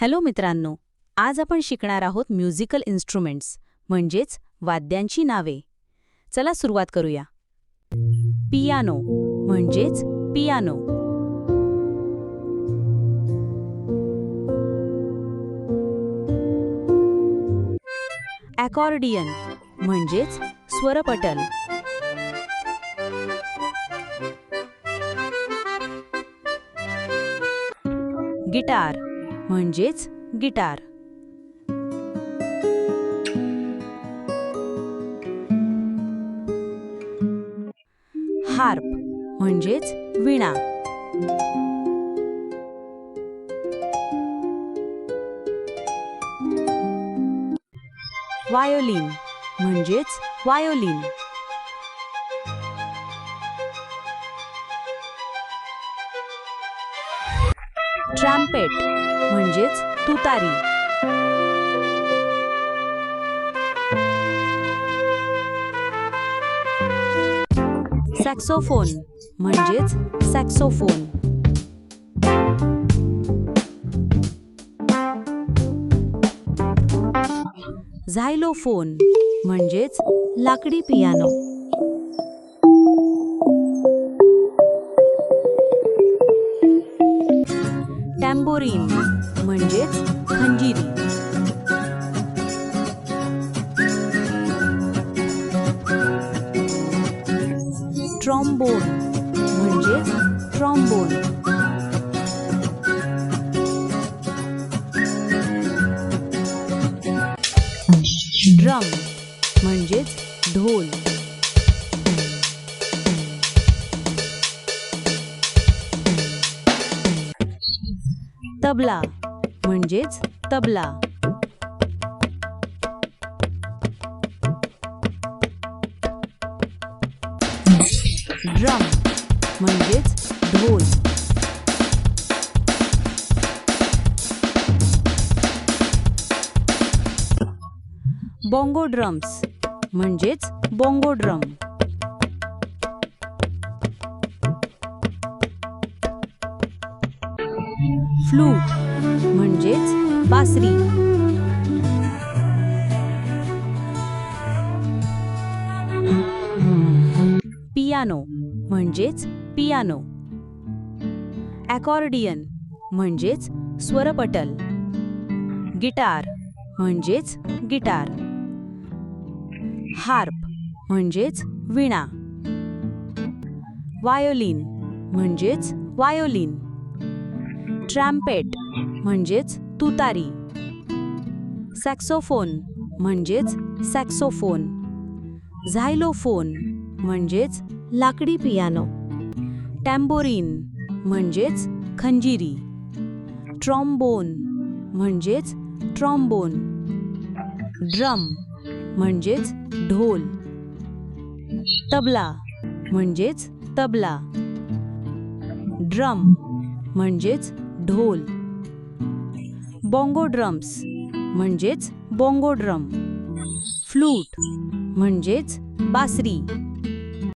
Hello मित्रांनो आज आपण शिकणार आहोत म्युझिकल इन्स्ट्रुमेंट्स म्हणजेच वाद्यांची नावे. चला सुरुवात करूया. पियानो म्हणजेच पियानो. ॲकॉर्डियन म्हणजेच स्वरपटल. गिटार म्हणजेच गिटार. हार्प म्हणजेच विणा. वायोलिन म्हणजेच वायोलिन ट्रॅम्पेट म्हणजेच तुतारी. सॅक्सोफोन म्हणजेच सॅक्सोफोन. झायलोफोन म्हणजेच लाकडी पियानो. टॅम्बोरीन म्हणजेच खंजिरी. ट्रॉम्बोन म्हणजेच ट्रॉम्बोन. ड्रम म्हणजेच ढोल. तबला. म्हणजेच तबला. ड्रम. म्हणजेच ढोल. Bongo drums. म्हणजेच बॉंगो ड्रम. फ्लूट म्हणजेच बासरी. पियानो म्हणजेच पियानो. ॲकॉर्डियन म्हणजेच स्वरपटल. गिटार म्हणजेच गिटार. हार्प म्हणजेच विणा. वायोलिन म्हणजेच वायोलिन ट्रॅम्पेट म्हणजेच तुतारी. सॅक्सोफोन म्हणजेच सॅक्सोफोन. झायलोफोन म्हणजेच लाकडी पियानो. टॅम्बोरीन म्हणजेच खंजिरी. ट्रॉम्बोन म्हणजेच ट्रॉम्बोन. ड्रम म्हणजेच ढोल. तबला म्हणजेच तबला. ड्रम म्हणजेच ढोल. बॉंगो ड्रम्स म्हणजेच बॉंगो ड्रम. फ्लूट म्हणजेच बासरी.